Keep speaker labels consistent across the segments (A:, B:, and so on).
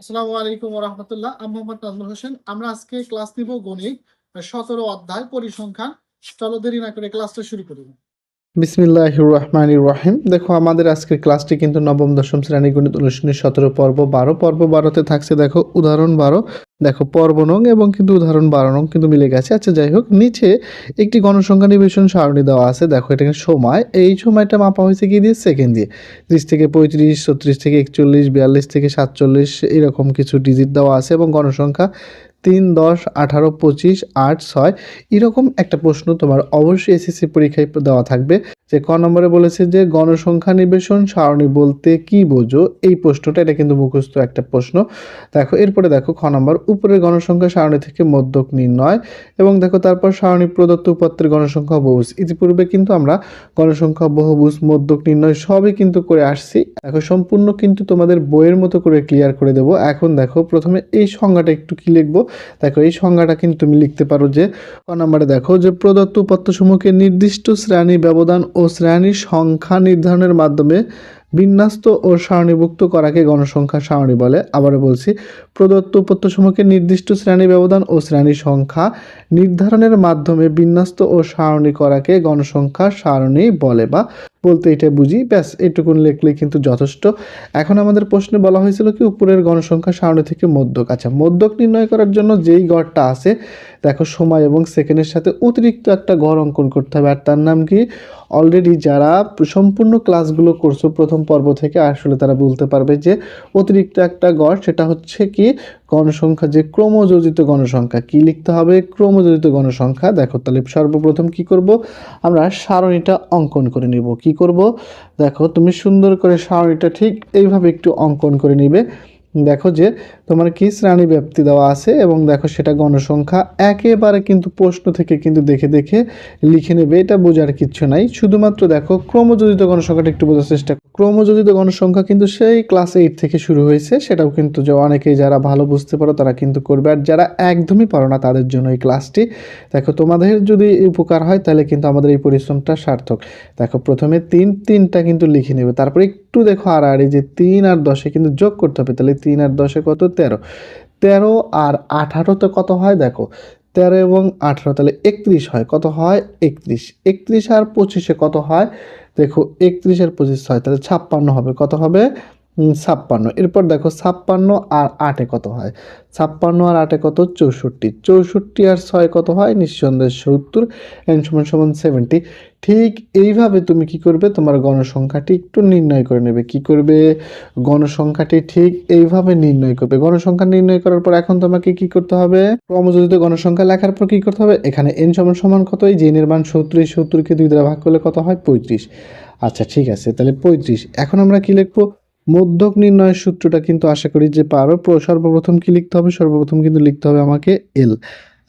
A: আসসালামু আলাইকুম রহমতুল্লাহ। আমি মোহাম্মদ নাজমুল হোসেন। আমরা আজকে ক্লাস নিব গণিত, সতেরো অধ্যায়, পরিসংখ্যান। চলো দেরি না করে ক্লাসটা শুরু করি।
B: বিসমিল্লাহ রহমান রহিম দেখো, আমাদের আজকের ক্লাসটি কিন্তু নবম, দশম শ্রেণি গণিত অনুশীলনের সতেরো পর্ব বারো। পর্ব বারোতে থাকছে, দেখো, উদাহরণ বারো। দেখো, পর্ব নং এবং কিন্তু উদাহরণ বারো নং কিন্তু মিলে গেছে। আচ্ছা যাই হোক, নিচে একটি গণসংখ্যা নিবেশন সারণী দেওয়া আছে। দেখো, এটাকে সময়, এই সময়টা মাপা হয়েছে কি দিয়ে? সেকেন্ড দিয়ে। ত্রিশ থেকে পঁয়ত্রিশ, ছত্রিশ থেকে একচল্লিশ, বিয়াল্লিশ থেকে সাতচল্লিশ, এরকম কিছু ডিজিট দেওয়া আছে এবং গণসংখ্যা তিন দশ আঠারো পঁচিশ আট ছয়, এরকম একটা প্রশ্ন তোমার অবশ্যই এসএসসি পরীক্ষায় দেওয়া থাকবে। যে ক নম্বরে বলেছে যে, গণসংখ্যা নিবেশন সারণী বলতে কি বোঝো? এই প্রশ্নটা, এটা কিন্তু মুখস্থ একটা প্রশ্ন। দেখো, এরপরে দেখো খ নম্বর, উপরের গণসংখ্যা সারণী থেকে মধ্যক নির্ণয় এবং দেখো তারপর সারণী প্রদত্ত উপাত্তের গণসংখ্যা বহুভুজ। ইতিপূর্বে কিন্তু আমরা গণসংখ্যা বহুভুজ, মধ্যক নির্ণয় সবই কিন্তু করে আসছি। দেখো, সম্পূর্ণ কিন্তু তোমাদের বইয়ের মতো করে ক্লিয়ার করে দেবো। এখন দেখো, প্রথমে এই সংজ্ঞাটা একটু কি লিখব? দেখো, এই সংজ্ঞাটা কিন্তু তুমি লিখতে পারো যে, ক নম্বরে দেখো যে, প্রদত্ত উপাত্তসমূহকে নির্দিষ্ট শ্রেণি ব্যবধান ও শ্রেণির সংখ্যা নির্ধারণের মাধ্যমে বিন্যস্ত ও সারণীভুক্ত করাকে গণসংখ্যা সারণী বলে। আবারও বলছি, প্রদত্ত উপাত্তসমূহকে নির্দিষ্ট শ্রেণি ব্যবধান ও শ্রেণি সংখ্যা নির্ধারণের মাধ্যমে বিন্যাস্ত ও সারণী করাকে গণসংখ্যা সারণী বলে বা বলতে এটা বুঝি, ব্যাস এটুকুন লিখলে কিন্তু যথেষ্ট। এখন আমাদের প্রশ্নে বলা হয়েছিল কি, উপরের গণসংখ্যা সারণী থেকে মধ্যক আচ্ছা মধ্যক নির্ণয় করার জন্য যেই গড়টা আছে দেখো, সময় এবং সেকেন্ডের সাথে অতিরিক্ত একটা গড় অঙ্কন করতে হবে। আর তার নাম কি? অলরেডি যারা সম্পূর্ণ ক্লাসগুলো করছ প্রথম পর্ব থেকে, আসলে তারা বলতে পারবে যে অতিরিক্ত একটা গড় সেটা হচ্ছে কি? গণসংখ্যা, যে ক্রমযোজিত গণসংখ্যা। কি লিখতে হবে? ক্রমযোজিত গণসংখ্যা। দেখো, তাহলে সর্বপ্রথম কি করব? আমরা সারণীটা অঙ্কন করে নিব। কি করব? দেখো, তুমি সুন্দর করে সারণীটা ঠিক এইভাবে একটু অঙ্কন করে নিবে। দেখো যে তোমার কি শ্রেণি ব্যাপ্তি দেওয়া আছে এবং দেখো সেটা গণসংখ্যা একেবারে কিন্তু প্রশ্ন থেকে কিন্তু দেখে দেখে লিখে নেবে, এটা বোঝার কিচ্ছু নাই। শুধুমাত্র দেখো ক্রমযোজিত গণসংখ্যাটা একটু বোঝার চেষ্টা ক্রমযোজিত গণসংখ্যা কিন্তু সেই ক্লাস এইট থেকে শুরু হয়েছে, সেটাও কিন্তু যে অনেকেই যারা ভালো বুঝতে পারো তারা কিন্তু করবে। আর যারা একদমই পারো না তাদের জন্য এই ক্লাসটি, দেখো তোমাদের যদি উপকার হয় তাহলে কিন্তু আমাদের এই পরিশ্রমটা সার্থক। দেখো প্রথমে তিন, তিনটা কিন্তু লিখে নেবে, তারপরে একটু দেখো এই যে তিন আর দশে কিন্তু যোগ করতে হবে, তাহলে তিন আর দশে কত? তেরো। তেরো আর আঠারোতে কত হয়? দেখো, তেরো এবং আঠারো, তাহলে একত্রিশ হয়। কত হয়? একত্রিশ। একত্রিশ আর পঁচিশে কত হয়? দেখো, একত্রিশ আর পঁচিশ হয় তাহলে ছাপ্পান্ন হবে। কত হবে? ছাপ্পান্ন। এরপর দেখো ছাপ্পান্ন আর আটে কত হয়? ছাপ্পান্ন আর আটে কত? চৌষট্টি। চৌষট্টি আর ছয় কত হয়? নিঃসন্দেহে সত্তর এন সমান সমান সেভেন্টি ঠিক এইভাবে তুমি কি করবে? তোমার গণসংখ্যাটি একটু নির্ণয় করে নেবে। কি করবে? গণসংখ্যাটি ঠিক এইভাবে নির্ণয় করবে। গণসংখ্যা নির্ণয় করার পর এখন তোমাকে কি করতে হবে? ক্রমযোজিত গণসংখ্যা লেখার পর কি করতে হবে? এখানে এন সমান সমান কত? এই যে এর মান সত্তর এই সত্তরকে দুই দ্বারা ভাগ করলে কত হয়? পঁয়ত্রিশ। আচ্ছা ঠিক আছে। তাহলে পঁয়ত্রিশ। এখন আমরা কি লিখব? মধ্যক নির্ণয়ের সূত্রটা কিন্তু আশা করি যে পারো। সর্বপ্রথম কি লিখতে হবে? সর্বপ্রথম কিন্তু লিখতে হবে আমাকে এল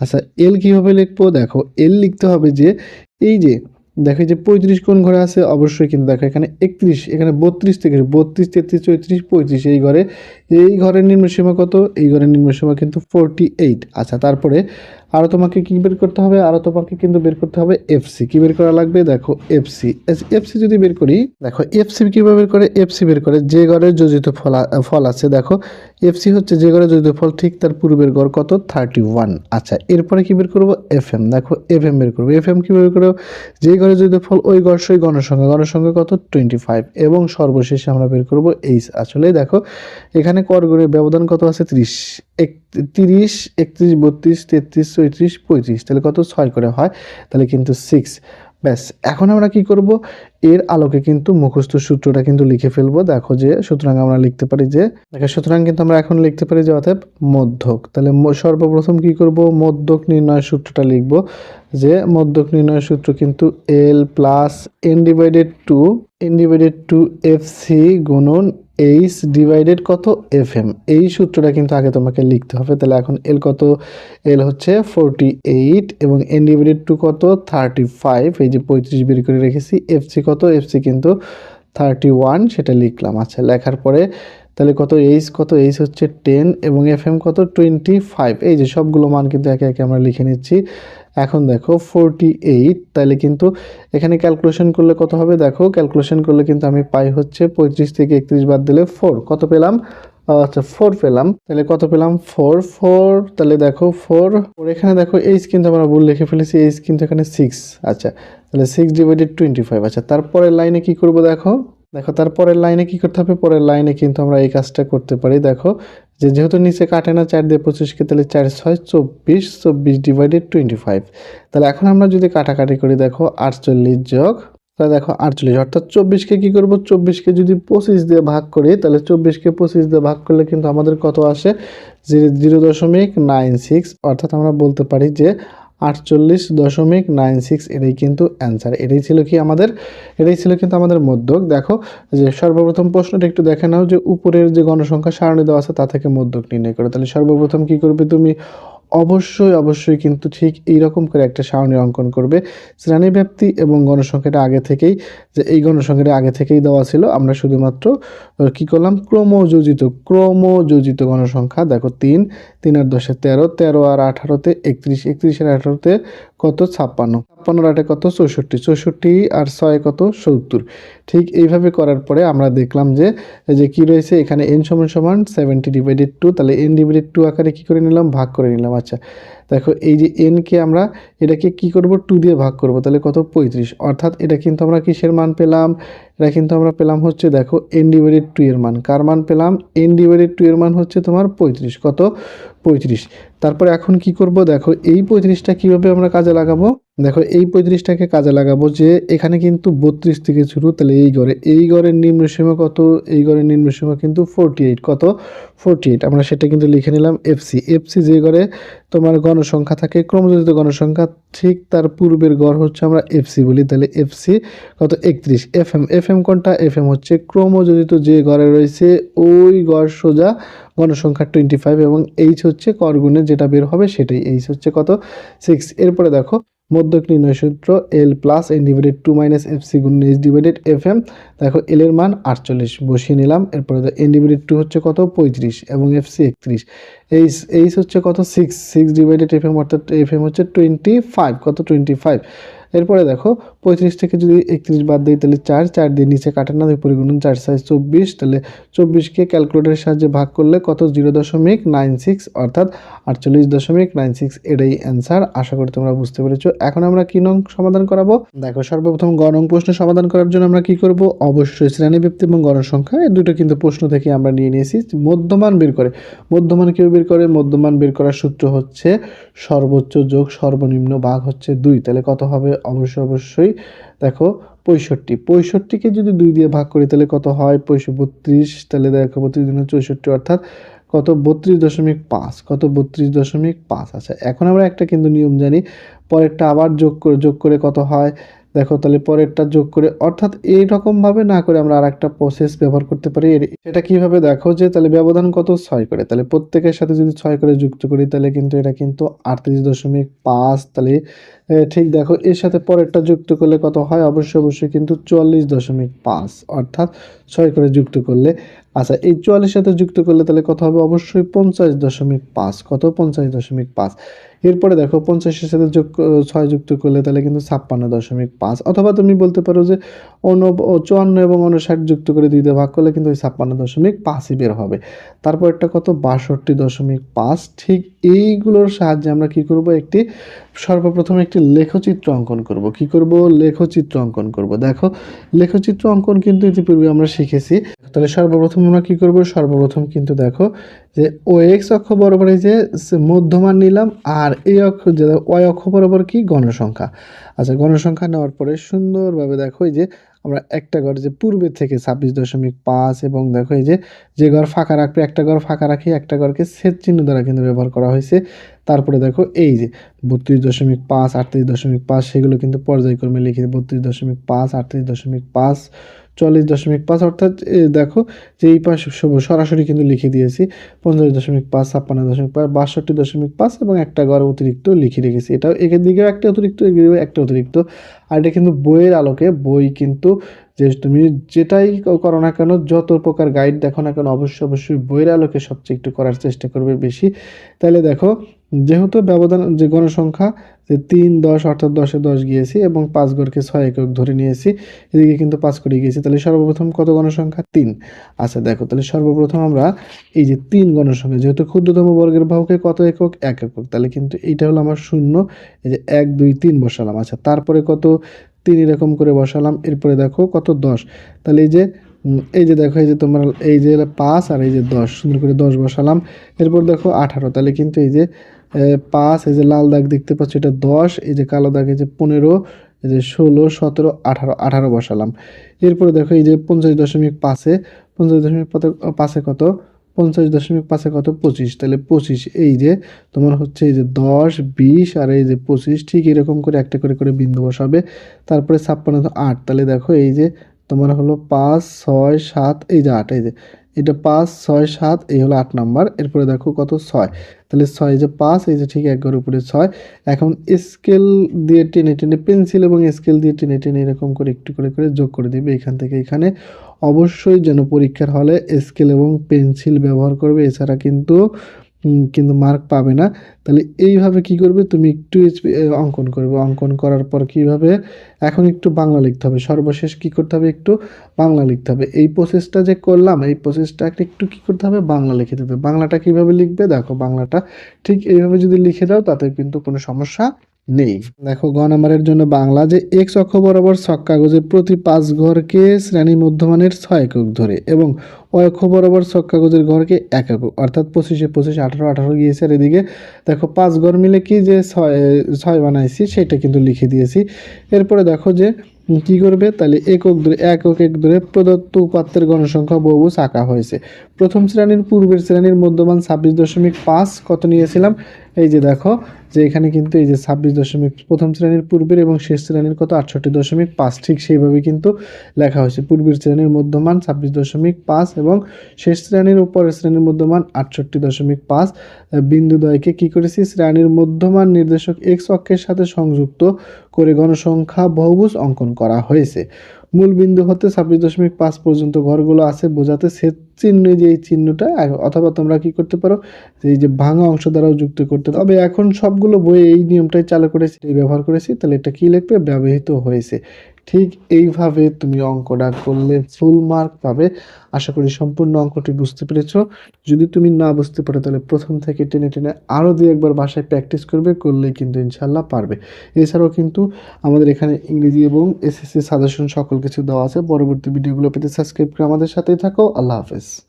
B: আচ্ছা এল কীভাবে লিখব? দেখো এল লিখতে হবে যে, এই যে, দেখো যে পঁয়ত্রিশ কোন ঘরে আছে, অবশ্যই কিন্তু দেখো এখানে একত্রিশ, এখানে বত্রিশ থেকে বত্রিশ, তেত্রিশ, চৌত্রিশ, পঁয়ত্রিশ, এই ঘরে, এই ঘরের নিম্নসীমা কত? এই ঘরের নিম্নসীমা কিন্তু ফোরটি এইট আচ্ছা তারপরে আরও তোমাকে কী বের করতে হবে? আরও তোমাকে কিন্তু বের করতে হবে এফসি কী বের করা লাগবে? দেখো এফসি এফসি যদি বের করি, দেখো এফসি কীভাবে বের করে? এফসি বের করে যে ঘরের যোজিত ফল ফল আছে, দেখো এফসি হচ্ছে যে ঘরের যোজিত ফল, ঠিক তার পূর্বের গড় কত? থার্টি ওয়ান আচ্ছা এরপরে কী বের করব? এফ এম দেখো এফ এম বের করব। এফ এম কী বের করব? যে ঘরে যোজিত ফল, ওই গড় সেই গণসংখ্যা গণসংখ্যা কত? টোয়েন্টি ফাইভ এবং সর্বশেষে আমরা বের করব এইচ আসলে দেখো, এখানে কর গড়ের ব্যবধান কত আছে? ত্রিশ। তিরিশ একত্রিশ, বত্রিশ, তেত্রিশ, চৌত্রিশ, পঁয়ত্রিশ। তাহলে কত? ছয় করে হয়। তাহলে কিন্তু সিক্স ব্যাস, এখন আমরা কি করব? এর আলোকে কিন্তু মুখস্থ সূত্রটা কিন্তু লিখে ফেলব। দেখো যে, সুতরাং আমরা লিখতে পারি যে, দেখো, সুতরাং কিন্তু আমরা এখন লিখতে পারি যে অর্থাৎ মধ্যক। তাহলে সর্বপ্রথম কি করব? মধ্যক নির্ণয় সূত্রটা লিখব যে, মধ্যক নির্ণয় সূত্র কিন্তু L plus N divided two N divided two F C গুণন এইচ ডিভাইডেড কত? এফ এম এই সূত্রটা কিন্তু আগে তোমাকে লিখতে হবে। তাহলে এখন এল কত? এল হচ্ছে ফোরটি এইট এবং এন ডিভাইডেড টু কত? থার্টি ফাইভ এই যে পঁয়ত্রিশ বের করে রেখেছি। এফ সি কত? এফ সি কিন্তু থার্টি ওয়ান সেটা লিখলাম। আচ্ছা লেখার পরে তাহলে কত এইচ কত এইচ হচ্ছে টেন এবং এফ এম কত? টোয়েন্টি ফাইভ এই যে সবগুলো মান কিন্তু একে একে আমরা লিখে নিচ্ছি। এখন দেখো ফোরটি এইট তাহলে কিন্তু এখানে ক্যালকুলেশন করলে কত হবে? দেখো ক্যালকুলেশন করলে কিন্তু আমি পাই হচ্ছে পঁয়ত্রিশ থেকে একত্রিশ বাদ দিলে ফোর কত পেলাম? আচ্ছা ফোর পেলাম। তাহলে কত পেলাম? ফোর ফোর তাহলে দেখো ফোর এখানে দেখো এইচ কিন্তু আমরা ভুল লিখে ফেলেছি। এইচ কিন্তু এখানে সিক্স আচ্ছা তাহলে সিক্স ডিভাইডেড টোয়েন্টি ফাইভ আচ্ছা তারপরের লাইনে কি করব দেখো? দেখো, তারপরের লাইনে কি করতে হবে? পরের লাইনে কিন্তু আমরা এই কাজটা করতে পারি। দেখো, যে যেহেতু নিচে কাটে না, চার দিয়ে পঁচিশকে তাহলে চার ছয়, চব্বিশ চব্বিশ ডিভাইডেড টোয়েন্টি ফাইভ তাহলে এখন আমরা যদি কাটাকাটি করি, দেখো, আটচল্লিশ যোগ, তাহলে দেখো, আটচল্লিশ। অর্থাৎ চব্বিশকে কী করব? চব্বিশকে যদি পঁচিশ দিয়ে ভাগ করি, তাহলে চব্বিশকে পঁচিশ দিয়ে ভাগ করলে কিন্তু আমাদের কত আসে? জিরো দশমিক নাইন সিক্স। অর্থাৎ আমরা বলতে পারি যে আটচল্লিশ দশমিক নাইন সিক্স, এটাই কিন্তু অ্যান্সার এটাই ছিল কি আমাদের, এটাই ছিল কিন্তু আমাদের মধ্যক। দেখো, যে সর্বপ্রথম প্রশ্নটা একটু দেখে নাও যে উপরের যে গণসংখ্যা সারণী দেওয়া আছে, তা থেকে মধ্যক নির্ণয় করো। তাহলে সর্বপ্রথম কি করবে তুমি? অবশ্যই অবশ্যই কিন্তু ঠিক এই রকম করে একটা সারণী অঙ্কন করবে। শ্রেণি ব্যাপ্তি এবং গণসংখ্যাটা আগে থেকেই, যে এই গণসংখ্যাটা আগে থেকেই দেওয়া ছিল, আমরা শুধুমাত্র কি করলাম? ক্রমযোজিত ক্রমযোজিত গণসংখ্যা। দেখো তিন তিন আর দশে তেরো তেরো আর আঠারোতে একত্রিশ একত্রিশ আর আঠারোতে কত ছাপ্পান্ন? ছাপ্পান্ন আটে কত? চৌষট্টি। চৌষট্টি আর ছয় কত? সত্তর। ঠিক এইভাবে করার পরে আমরা দেখলাম যে যে কি রয়েছে, এখানে এন সমান সমান সেভেন্টি ডিভাইডেড টু তাহলে এন ডিভাইডেড টু আকারে কি করে নিলাম? ভাগ করে নিলাম। আচ্ছা দেখো, এই যে এনকে আমরা এটাকে কি করব? টু দিয়ে ভাগ করব। তাহলে কত? পঁয়ত্রিশ। অর্থাৎ এটা কিন্তু আমরা কিসের মান পেলাম? এটা কিন্তু আমরা পেলাম হচ্ছে, দেখো এন ডিভাইডেড টু এর মান। কার মান পেলাম? এন ডিভাইডেড টু এর মান হচ্ছে তোমার পঁয়ত্রিশ। কত? পঁয়ত্রিশ। তারপর এখন কি করব? দেখো, এই পঁয়ত্রিশটা কীভাবে আমরা কাজে লাগাবো? দেখো, এই পঁয়ত্রিশটাকে কাজে লাগাবো যে এখানে কিন্তু বত্রিশ থেকে শুরু, তাহলে এই ঘরে এই ঘরের নিম্ন সীমা কত? এই ঘরের নিম্ন সীমা কিন্তু ফোরটি এইট কত? ফোরটি এইট আমরা সেটা কিন্তু লিখে নিলাম এফসি এফসি যে ঘরে তোমার গণসংখ্যা থাকে, ক্রমযোজিত গণসংখ্যা, ঠিক তার পূর্বের গড় হচ্ছে আমরা এফসি বলি, তাহলে এফসি কত? একত্রিশ। এফ এম এফ এম কোনটা? এফ এম হচ্ছে ক্রমযোজিত যে গড়ে রয়েছে, ওই গড় সোজা গণসংখ্যা টোয়েন্টি ফাইভ এবং এইচ হচ্ছে করগুণে, যেটা বের হবে সেটাই এইচ হচ্ছে কত? সিক্স এরপরে দেখো মধ্যক নির্ণয় সূত্র L plus N divided two minus F C গুণ এইচ ডিভাইডেড এফ এম দেখো এল এর মান আটচল্লিশ, বসিয়ে নিলাম। এরপরে এন ডিভাইডেড টু হচ্ছে কত? পঁয়ত্রিশ, এবং এফ সি একত্রিশ। এইচ এইচ হচ্ছে কত? Six six divided by F অর্থাৎ এফ এম হচ্ছে টোয়েন্টি ফাইভ কত? টোয়েন্টি ফাইভ এরপরে দেখো, পঁয়ত্রিশ থেকে যদি একত্রিশ বাদ দিই, তাহলে চার চার দিয়ে নিচে কাটে না, দুই পরিগুণন চার, সাইজ চব্বিশ, তাহলে চব্বিশকে ক্যালকুলেটরের সাহায্যে ভাগ করলে কত? জিরো দশমিক নাইন সিক্স, অর্থাৎ আটচল্লিশ দশমিক নাইন সিক্স, এটাই অ্যান্সার আশা করি তোমরা বুঝতে পেরেছ। এখন আমরা কি নং সমাধান করাবো? দেখো, সর্বপ্রথম গ নং প্রশ্ন সমাধান করার জন্য আমরা কি করব? অবশ্যই শ্রেণীবৃত্তি এবং গণসংখ্যা এই দুটো কিন্তু প্রশ্ন থেকে আমরা নিয়ে নিয়েছি। মধ্যমান বের করে। মধ্যমান কেউ বের করে? মধ্যমান বের করার সূত্র হচ্ছে সর্বোচ্চ যোগ সর্বনিম্ন ভাগ হচ্ছে দুই, তাহলে কত হবে? অবশ্যই অবশ্যই দেখো পঁয়ষট্টি। পঁয়ষট্টিকে যদি দুই দিয়ে ভাগ করি, তাহলে কত হয়? পঁয়ষট্টি, বত্রিশ, তাহলে দেখো বত্রিশ দিনে চৌষট্টি, অর্থাৎ কত? বত্রিশ দশমিক পাঁচ। কত? বত্রিশ দশমিক পাঁচ। আচ্ছা এখন আমরা একটা কিন্তু নিয়ম জানি, পরেরটা আবার যোগ করে যোগ করে কত হয়? দেখো তাহলে পরেরটা যোগ করে, অর্থাৎ এইরকমভাবে না করে আমরা আর একটা প্রসেস ব্যবহার করতে পারি। সেটা কীভাবে দেখো যে তাহলে ব্যবধান কত? ছয় করে। তাহলে প্রত্যেকের সাথে যদি ছয় করে যুক্ত করি, তাহলে কিন্তু এটা কিন্তু আটত্রিশ দশমিক পাঁচ, তাহলে ঠিক দেখো, এর সাথে পরেরটা যুক্ত করলে কত হয়? অবশ্যই অবশ্যই কিন্তু চুয়াল্লিশ দশমিক পাঁচ, অর্থাৎ ছয় করে যুক্ত করলে। আচ্ছা এই চুয়াল্লিশ সাথে যুক্ত করলে তাহলে কত হবে? অবশ্যই পঞ্চাশ দশমিক পাঁচ। কত? পঞ্চাশ দশমিক পাঁচ। এরপরে দেখো, পঞ্চাশের সাথে যোগ ছয় যুক্ত করলে তাহলে কিন্তু ছাপ্পান্ন দশমিক পাঁচ। অথবা তুমি বলতে পারো যে অন চুয়ান্ন এবং উনষাট যুক্ত করে দুই ভাগ করলে কিন্তু ওই ছাপ্পান্ন দশমিক পাঁচই বের হবে। তারপর একটা কত? বাষট্টি দশমিক পাঁচ। ঠিক এইগুলোর সাহায্যে আমরা কি করব? একটি সর্বপ্রথম একটি লেখচিত্র অঙ্কন করব। কি করব? লেখচিত্র অঙ্কন করব। দেখো, লেখচিত্র অঙ্কন কিন্তু ইতিপূর্বে আমরা শিখেছি। তাহলে সর্বপ্রথম আমরা কি করব? সর্বপ্রথম কিন্তু দেখো যে ও এক্স অক্ষ বরাবর এই যে মধ্যমান নিলাম আর এই অক্ষ যে ওয়াই অক্ষ বরাবর কি? গণসংখ্যা আচ্ছা গণসংখ্যা নেওয়ার পরে সুন্দরভাবে দেখো এই যে আমরা একটা ঘর যে পূর্বের থেকে ছাব্বিশ দশমিক পাঁচ এবং দেখো এই যে যে ঘর ফাঁকা রাখবে, একটা ঘর ফাঁকা রাখি একটা ঘরকে সেচ চিহ্ন দ্বারা কিন্তু ব্যবহার করা হয়েছে। তারপরে দেখো এই যে বত্রিশ দশমিক পাঁচ, আটত্রিশ দশমিক পাঁচ, সেগুলো কিন্তু পর্যায়ক্রমে লিখে বত্রিশ দশমিক পাঁচ, আটত্রিশ দশমিক পাঁচ চল্লিশ দশমিক পাঁচ অর্থাৎ দেখো যে এই পাশ সরাসরি কিন্তু লিখে দিয়েছি, পঞ্চাশ দশমিক পাঁচ, ছাপ্পান্ন দশমিক পাঁচ, বাষট্টি দশমিক পাঁচ এবং একটা গড় অতিরিক্ত লিখে রেখেছি। এটাও একের দিকেও একটা অতিরিক্ত এদিকেও একটা অতিরিক্ত। আর এটা কিন্তু বইয়ের আলোকে, বই কিন্তু যে তুমি যেটাই করো না কেন, যত প্রকার গাইড দেখো না কেন, অবশ্যই অবশ্যই বইয়ের আলোকে সবচেয়ে একটু করার চেষ্টা করবে বেশি। তাহলে দেখো, যেহেতু ব্যবধান, যে গণসংখ্যা, যে তিন, দশ, অর্থাৎ দশে দশ গিয়েছি এবং পাঁচ গড়কে ছয় একক ধরে নিয়েছি, এদিকে কিন্তু পাঁচ করে গিয়েছি, তাহলে সর্বপ্রথম কত গণসংখ্যা? তিন। আচ্ছা দেখো, তাহলে সর্বপ্রথম আমরা এই যে তিন গণসংখ্যা, যেহেতু ক্ষুদ্রতম বর্গের বাহুকে কত একক? এক একক। তাহলে কিন্তু এইটা হলো আমার শূন্য, এই যে এক, দুই, তিন বসালাম। আচ্ছা তারপরে কত? তিন এরকম করে বসালাম, এরপরে দেখো কত দশ। তাহলে এই যে এই যে দেখো, এই যে তোমার, এই যে পাঁচ আর এই যে দশ, সুন্দর করে দশ বসালাম। এরপর দেখো আঠারো, তাহলে কিন্তু এই যে পাঁচ, এই যে লাল দাগ দেখতে পাচ্ছ, এটা দশ, এই যে কালো দাগ, এই যে পনেরো, এই যে ষোলো, সতেরো, আঠারো আঠারো বসালাম। এরপরে দেখো এই যে পঞ্চাশ দশমিক পাঁচে, পঞ্চাশ দশমিক পাঁচে কত? পঞ্চাশ দশমিক পাঁচে কত পঁচিশ, তাহলে পঁচিশ, এই যে তোমার হচ্ছে এই যে দশ, বিশ আর এই যে পঁচিশ, ঠিক এরকম করে একটা করে করে বিন্দু বসাবে, তারপরে ছাপ্পান্ন আট, তাহলে দেখো এই যে তোমার হলো পাঁচ, ছয়, সাত, এই যে আট, এই যে এটা পাঁচ, ছয়, সাত, এই হলো আট নাম্বার। এরপরে দেখো কত? ছয়। তাহলে ছয় এই যে পাঁচ, এই যে ঠিক একবার উপরে ছয়। এখন স্কেল দিয়ে টেনে টেনে পেন্সিল এবং স্কেল দিয়ে টেনে টেনে এরকম করে একটু করে করে যোগ করে দিবে এখান থেকে এখানে। অবশ্যই যেন পরীক্ষার হলে স্কেল এবং পেন্সিল ব্যবহার করবে। এছাড়া কিন্তু কিন্তু মার্ক পাবে না, তাহলে এইভাবে কি করবে? তুমি একটু অঙ্কন করবে। অঙ্কন করার পর কীভাবে? এখন একটু বাংলা লিখতে হবে। সর্বশেষ কি করতে হবে? একটু বাংলা লিখতে হবে। এই প্রসেসটা যে করলাম, এই প্রসেসটা একটু কি করতে হবে? বাংলা লিখে দিতে বাংলাটা কীভাবে লিখবে? দেখো, বাংলাটা ঠিক এইভাবে যদি লিখে দাও, তাতে কিন্তু কোনো সমস্যা নেই। দেখো, গ নাম্বারের জন্য বাংলা যে এক্স অক্ষ বরাবর ছক কাগজের প্রতি পাঁচ ঘরকে শ্রেণি মধ্যমানের ছয় একক ধরে এবং অক্ষ বরাবর ছক কাগজের ঘরকে এক একক, অর্থাৎ পঁচিশে পঁচিশ, আঠারো আঠারো গিয়েছে আর এদিকে দেখো, পাঁচ ঘর মিলে কি যে ছয় ছয় বানাইছি সেটা কিন্তু লিখে দিয়েছি। এরপরে দেখো যে কি করবে? তাহলে একক ধরে একক এক ধরে প্রদত্ত উপাত্তের গণসংখ্যা বহুভুজ আঁকা হয়েছে। প্রথম শ্রেণির পূর্বের শ্রেণির মধ্যমান ছাব্বিশ দশমিক পাঁচ কত নিয়েছিলাম? এই যে দেখো যে এখানে কিন্তু এই যে ছাব্বিশ দশমিক প্রথম শ্রেণির পূর্বের এবং শেষ শ্রেণির কত? আটষট্টি দশমিক পাঁচ, ঠিক সেইভাবে কিন্তু লেখা হয়েছে। পূর্বের শ্রেণির মধ্যমান ছাব্বিশ দশমিক পাঁচ এবং শেষ শ্রেণির উপরের শ্রেণির মধ্যমান আটষট্টি দশমিক পাঁচ। বিন্দুদ্বয়কে কী করেছি? শ্রেণির মধ্যমান নির্দেশক এক্স অক্ষের সাথে সংযুক্ত করে গণসংখ্যা বহুভুজ অঙ্কন করা হয়েছে। মূল বিন্দু হতে ছাব্বিশ দশমিক পাঁচ পর্যন্ত ঘরগুলো আছে, বোঝাতে সেচ চিহ্ন যে এই চিহ্নটা অথবা তোমরা কি করতে পারো এই যে ভাঙা অংশ দ্বারাও যুক্ত করতে তবে এখন সবগুলো বইয়ে এই নিয়মটাই চালু করেছি এই ব্যবহার করেছি, তাহলে এটা কি লিখবে? ব্যবহৃত হয়েছে। ঠিক এইভাবে তুমি অঙ্কটা করলে ফুল মার্ক পাবে। আশা করি সম্পূর্ণ অঙ্কটি বুঝতে পেরেছ। যদি তুমি না বুঝতে পারো, তাহলে প্রথম থেকে টেনে টেনে আরও দুই একবার বাসায় প্র্যাকটিস করবে, করলেই কিন্তু ইনশাল্লাহ পারবে। এছাড়াও কিন্তু আমাদের এখানে ইংরেজি এবং এসএসসি সাজেশন সকল কিছু দেওয়া আছে। পরবর্তী ভিডিওগুলো পেতে সাবস্ক্রাইব করে আমাদের সাথেই থাকো। আল্লাহ হাফেজ। is.